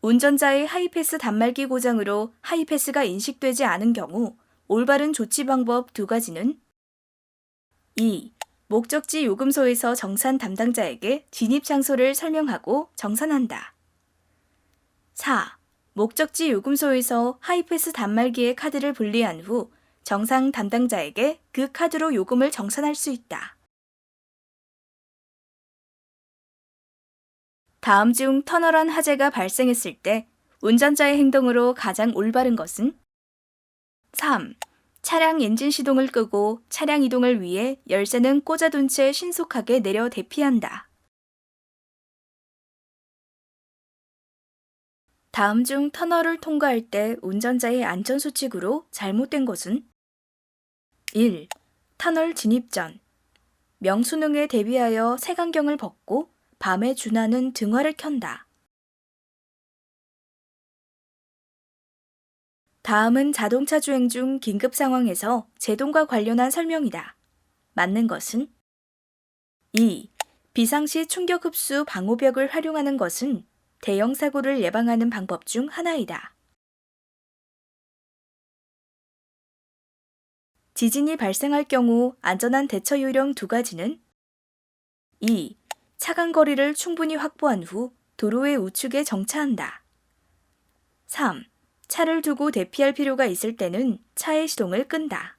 운전자의 하이패스 단말기 고장으로 하이패스가 인식되지 않은 경우 올바른 조치 방법 두 가지는 2. 목적지 요금소에서 정산 담당자에게 진입 장소를 설명하고 정산한다. 4. 목적지 요금소에서 하이패스 단말기의 카드를 분리한 후 정상 담당자에게 그 카드로 요금을 정산할 수 있다. 다음 중 터널안 화재가 발생했을 때 운전자의 행동으로 가장 올바른 것은 3. 차량 엔진 시동을 끄고 차량 이동을 위해 열쇠는 꽂아둔 채 신속하게 내려 대피한다. 다음 중 터널을 통과할 때 운전자의 안전수칙으로 잘못된 것은 1. 터널 진입 전 명수능에 대비하여 색안경을 벗고 밤에 준하는 등화를 켠다. 다음은 자동차 주행 중 긴급 상황에서 제동과 관련한 설명이다. 맞는 것은 2. 비상시 충격 흡수 방호벽을 활용하는 것은 대형 사고를 예방하는 방법 중 하나이다. 지진이 발생할 경우 안전한 대처 요령 두 가지는 2. 차간 거리를 충분히 확보한 후 도로의 우측에 정차한다. 3. 차를 두고 대피할 필요가 있을 때는 차의 시동을 끈다.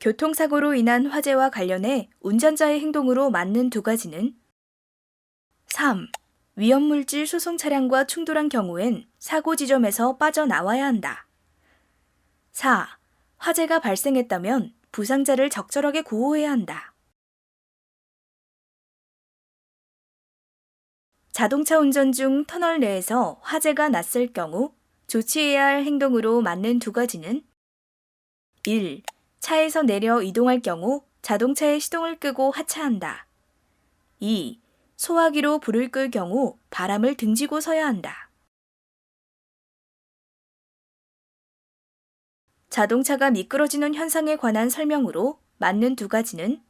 교통사고로 인한 화재와 관련해 운전자의 행동으로 맞는 두 가지는 3. 위험물질 수송 차량과 충돌한 경우엔 사고 지점에서 빠져나와야 한다. 4. 화재가 발생했다면 부상자를 적절하게 구호해야 한다. 자동차 운전 중 터널 내에서 화재가 났을 경우 조치해야 할 행동으로 맞는 두 가지는 1. 차에서 내려 이동할 경우 자동차의 시동을 끄고 하차한다. 2. 소화기로 불을 끌 경우 바람을 등지고 서야 한다. 자동차가 미끄러지는 현상에 관한 설명으로 맞는 두 가지는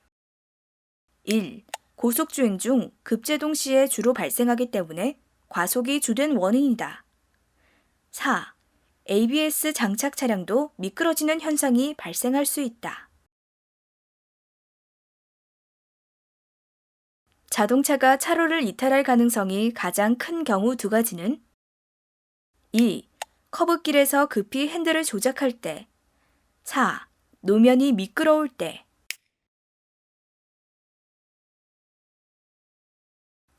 1. 고속주행 중 급제동 시에 주로 발생하기 때문에 과속이 주된 원인이다. 4. ABS 장착 차량도 미끄러지는 현상이 발생할 수 있다. 자동차가 차로를 이탈할 가능성이 가장 큰 경우 두 가지는 2. 커브길에서 급히 핸들을 조작할 때 4. 노면이 미끄러울 때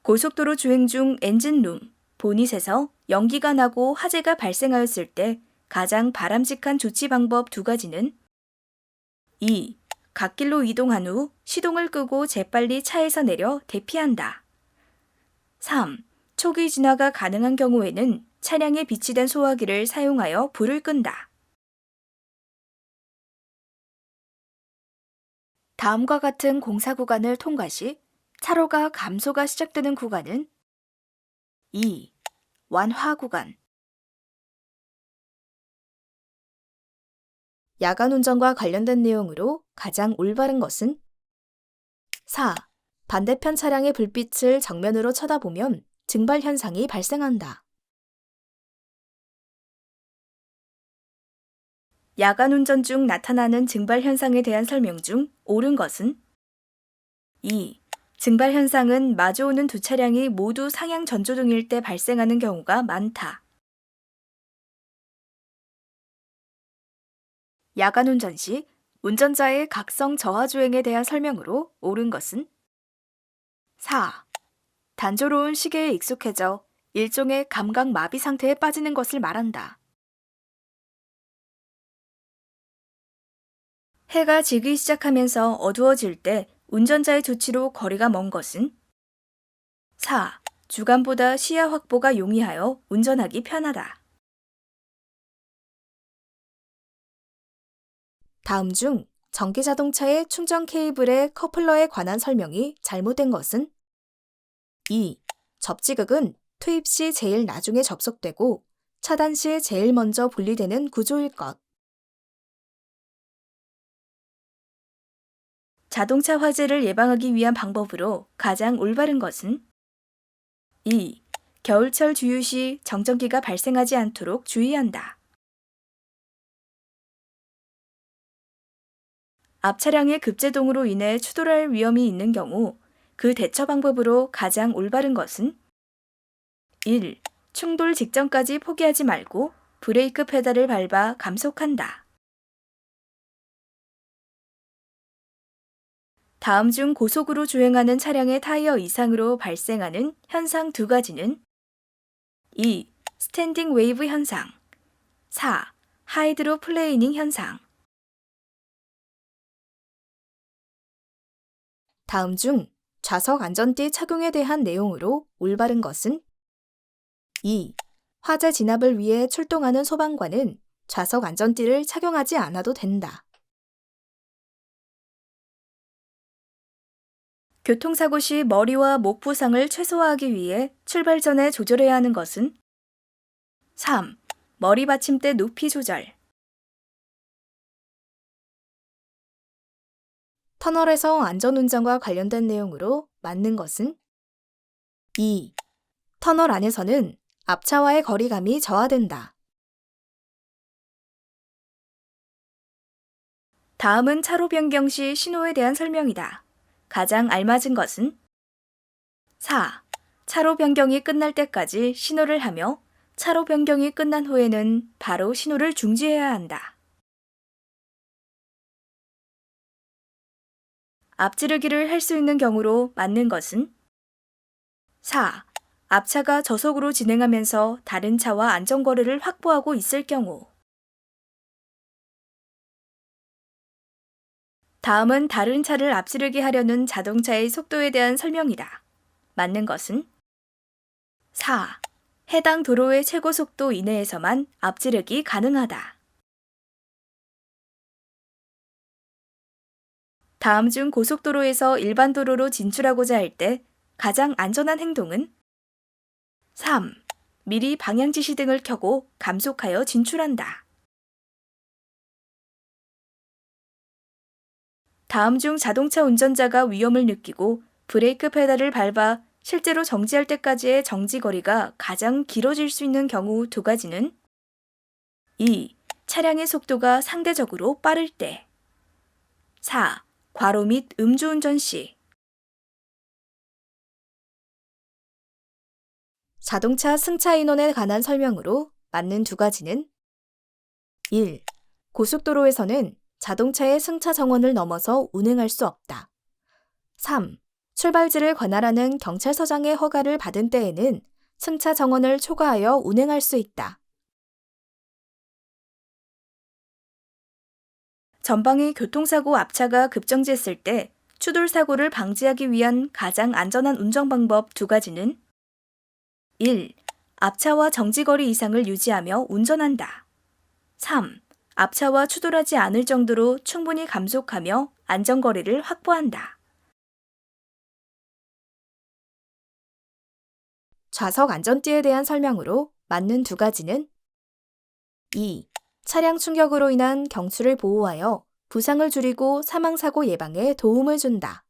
고속도로 주행 중 엔진룸, 보닛에서 연기가 나고 화재가 발생하였을 때 가장 바람직한 조치 방법 두 가지는 2. 갓길로 이동한 후 시동을 끄고 재빨리 차에서 내려 대피한다. 3. 초기 진화가 가능한 경우에는 차량에 비치된 소화기를 사용하여 불을 끈다. 다음과 같은 공사 구간을 통과 시 차로가 감소가 시작되는 구간은 2. 완화 구간 야간 운전과 관련된 내용으로 가장 올바른 것은 4. 반대편 차량의 불빛을 정면으로 쳐다보면 증발 현상이 발생한다. 야간 운전 중 나타나는 증발 현상에 대한 설명 중 옳은 것은 2. 증발 현상은 마주오는 두 차량이 모두 상향 전조등일 때 발생하는 경우가 많다. 야간 운전 시 운전자의 각성 저하 주행에 대한 설명으로 옳은 것은 4. 단조로운 시계에 익숙해져 일종의 감각 마비 상태에 빠지는 것을 말한다. 해가 지기 시작하면서 어두워질 때 운전자의 조치로 거리가 먼 것은 4. 주간보다 시야 확보가 용이하여 운전하기 편하다. 다음 중 전기 자동차의 충전 케이블의 커플러에 관한 설명이 잘못된 것은 2. 접지극은 투입 시 제일 나중에 접속되고 차단 시 제일 먼저 분리되는 구조일 것. 자동차 화재를 예방하기 위한 방법으로 가장 올바른 것은 2. 겨울철 주유 시 정전기가 발생하지 않도록 주의한다. 앞 차량의 급제동으로 인해 추돌할 위험이 있는 경우 그 대처 방법으로 가장 올바른 것은 1. 충돌 직전까지 포기하지 말고 브레이크 페달을 밟아 감속한다. 다음 중 고속으로 주행하는 차량의 타이어 이상으로 발생하는 현상 두 가지는 2. 스탠딩 웨이브 현상 4. 하이드로 플레이닝 현상 다음 중 좌석 안전띠 착용에 대한 내용으로 올바른 것은 2. 화재 진압을 위해 출동하는 소방관은 좌석 안전띠를 착용하지 않아도 된다. 교통사고 시 머리와 목 부상을 최소화하기 위해 출발 전에 조절해야 하는 것은 3. 머리 받침대 높이 조절 터널에서 안전운전과 관련된 내용으로 맞는 것은 2. 터널 안에서는 앞차와의 거리감이 저하된다. 다음은 차로 변경 시 신호에 대한 설명이다. 가장 알맞은 것은 4. 차로 변경이 끝날 때까지 신호를 하며 차로 변경이 끝난 후에는 바로 신호를 중지해야 한다. 앞지르기를 할 수 있는 경우로 맞는 것은 4. 앞차가 저속으로 진행하면서 다른 차와 안전거리를 확보하고 있을 경우 다음은 다른 차를 앞지르게 하려는 자동차의 속도에 대한 설명이다. 맞는 것은 4. 해당 도로의 최고 속도 이내에서만 앞지르기 가능하다. 다음 중 고속도로에서 일반 도로로 진출하고자 할 때 가장 안전한 행동은 3. 미리 방향 지시 등을 켜고 감속하여 진출한다. 다음 중 자동차 운전자가 위험을 느끼고 브레이크 페달을 밟아 실제로 정지할 때까지의 정지 거리가 가장 길어질 수 있는 경우 두 가지는 2. 차량의 속도가 상대적으로 빠를 때 4. 과로 및 음주운전 시 자동차 승차 인원에 관한 설명으로 맞는 두 가지는 1. 고속도로에서는 자동차의 승차 정원을 넘어서 운행할 수 없다. 3. 출발지를 관할하는 경찰서장의 허가를 받은 때에는 승차 정원을 초과하여 운행할 수 있다. 전방의 교통사고 앞차가 급정지했을 때 추돌 사고를 방지하기 위한 가장 안전한 운전 방법 두 가지는 1. 앞차와 정지거리 이상을 유지하며 운전한다. 3. 앞차와 추돌하지 않을 정도로 충분히 감속하며 안전거리를 확보한다. 좌석 안전띠에 대한 설명으로 맞는 두 가지는 2. 차량 충격으로 인한 경추를 보호하여 부상을 줄이고 사망사고 예방에 도움을 준다.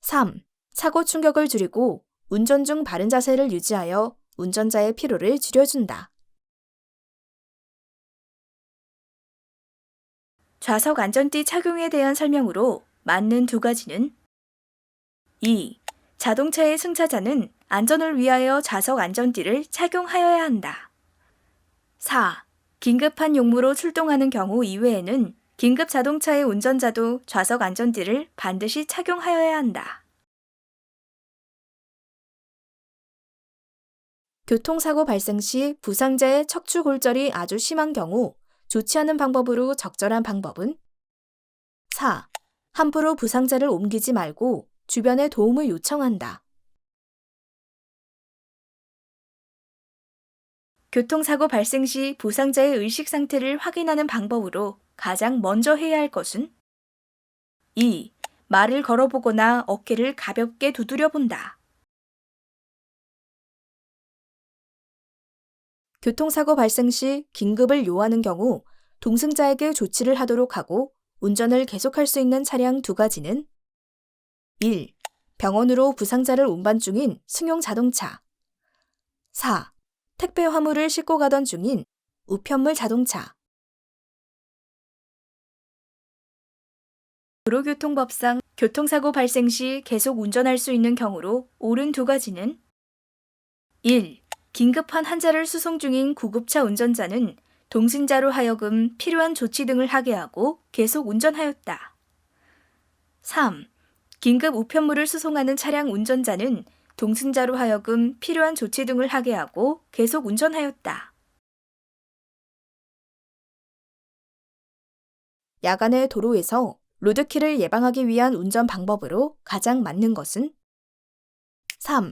3. 사고 충격을 줄이고 운전 중 바른 자세를 유지하여 운전자의 피로를 줄여준다. 좌석 안전띠 착용에 대한 설명으로 맞는 두 가지는 2. 자동차의 승차자는 안전을 위하여 좌석 안전띠를 착용하여야 한다. 4. 긴급한 용무로 출동하는 경우 이외에는 긴급 자동차의 운전자도 좌석 안전띠를 반드시 착용하여야 한다. 교통사고 발생 시 부상자의 척추 골절이 아주 심한 경우 좋지 않은 방법으로 적절한 방법은 4. 함부로 부상자를 옮기지 말고 주변에 도움을 요청한다. 교통사고 발생 시 부상자의 의식 상태를 확인하는 방법으로 가장 먼저 해야 할 것은 2. 말을 걸어보거나 어깨를 가볍게 두드려 본다. 교통사고 발생 시 긴급을 요하는 경우 동승자에게 조치를 하도록 하고 운전을 계속할 수 있는 차량 두 가지는 1. 병원으로 부상자를 운반 중인 승용 자동차 4. 택배 화물을 싣고 가던 중인 우편물 자동차. 도로교통법상 교통사고 발생 시 계속 운전할 수 있는 경우로 옳은 두 가지는 1. 긴급한 환자를 수송 중인 구급차 운전자는 동승자로 하여금 필요한 조치 등을 하게 하고 계속 운전하였다. 3. 긴급 우편물을 수송하는 차량 운전자는 동승자로 하여금 필요한 조치 등을 하게 하고 계속 운전하였다. 야간의 도로에서 로드킬을 예방하기 위한 운전 방법으로 가장 맞는 것은 3.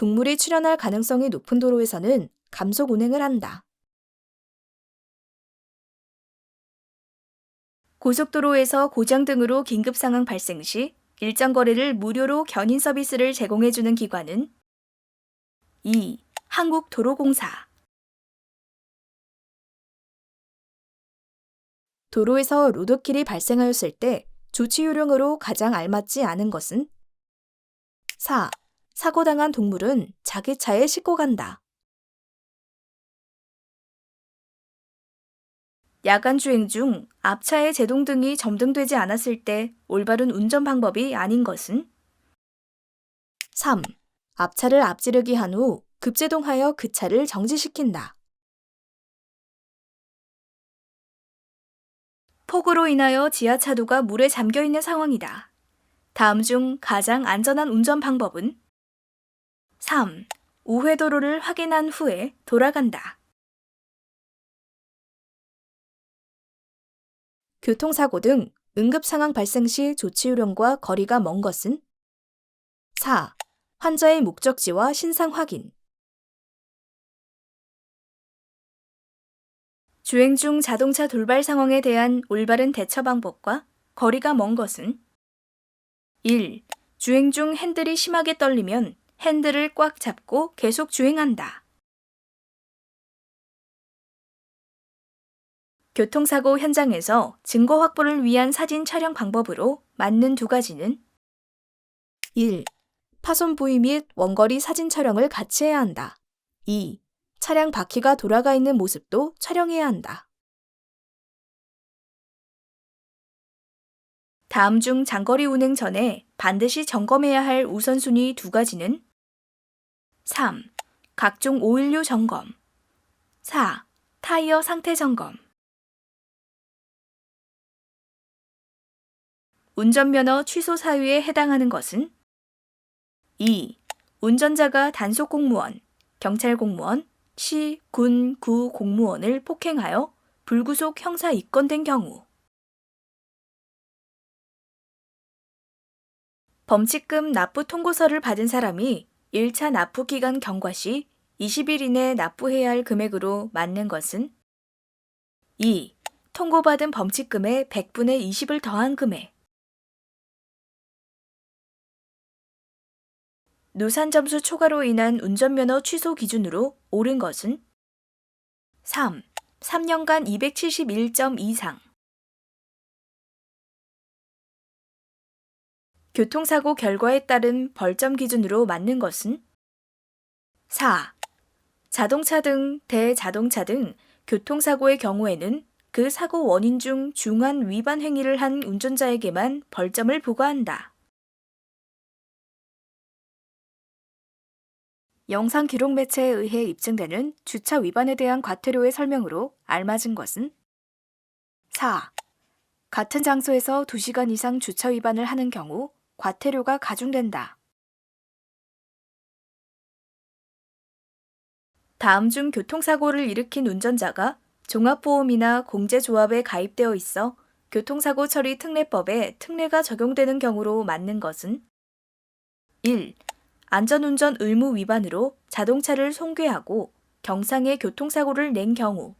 동물이 출현할 가능성이 높은 도로에서는 감속 운행을 한다. 고속도로에서 고장 등으로 긴급 상황 발생 시 일정 거리를 무료로 견인 서비스를 제공해 주는 기관은 2. 한국도로공사 도로에서 로드킬이 발생하였을 때 조치 요령으로 가장 알맞지 않은 것은 4. 사고당한 동물은 자기 차에 싣고 간다. 야간 주행 중 앞차의 제동 등이 점등되지 않았을 때 올바른 운전 방법이 아닌 것은 3. 앞차를 앞지르기 한 후 급제동하여 그 차를 정지시킨다. 폭우로 인하여 지하차도가 물에 잠겨 있는 상황이다. 다음 중 가장 안전한 운전 방법은 3. 우회도로를 확인한 후에 돌아간다. 교통사고 등 응급 상황 발생 시 조치 요령과 거리가 먼 것은 4. 환자의 목적지와 신상 확인. 주행 중 자동차 돌발 상황에 대한 올바른 대처 방법과 거리가 먼 것은 1. 주행 중 핸들이 심하게 떨리면 핸들을 꽉 잡고 계속 주행한다. 교통사고 현장에서 증거 확보를 위한 사진 촬영 방법으로 맞는 두 가지는 1. 파손 부위 및 원거리 사진 촬영을 같이 해야 한다. 2. 차량 바퀴가 돌아가 있는 모습도 촬영해야 한다. 다음 중 장거리 운행 전에 반드시 점검해야 할 우선순위 두 가지는 3. 각종 오일류 점검 4. 타이어 상태 점검 운전면허 취소 사유에 해당하는 것은 2. 운전자가 단속 공무원, 경찰 공무원, 시, 군, 구 공무원을 폭행하여 불구속 형사 입건된 경우 범칙금 납부 통고서를 받은 사람이 1차 납부 기간 경과 시 20일 이내 납부해야 할 금액으로 맞는 것은 2. 통고받은 범칙금의 100분의 20을 더한 금액 누산 점수 초과로 인한 운전면허 취소 기준으로 옳은 것은 3. 3년간 271점 이상 교통사고 결과에 따른 벌점 기준으로 맞는 것은 4. 자동차 등 대자동차 등 교통사고의 경우에는 그 사고 원인 중 중한 위반 행위를 한 운전자에게만 벌점을 부과한다. 영상 기록 매체에 의해 입증되는 주차 위반에 대한 과태료의 설명으로 알맞은 것은 4. 같은 장소에서 2시간 이상 주차 위반을 하는 경우 과태료가 가중된다. 다음 중 교통사고를 일으킨 운전자가 종합보험이나 공제조합에 가입되어 있어 교통사고 처리 특례법에 특례가 적용되는 경우로 맞는 것은 1. 안전운전 의무 위반으로 자동차를 손괴하고 경상의 교통사고를 낸 경우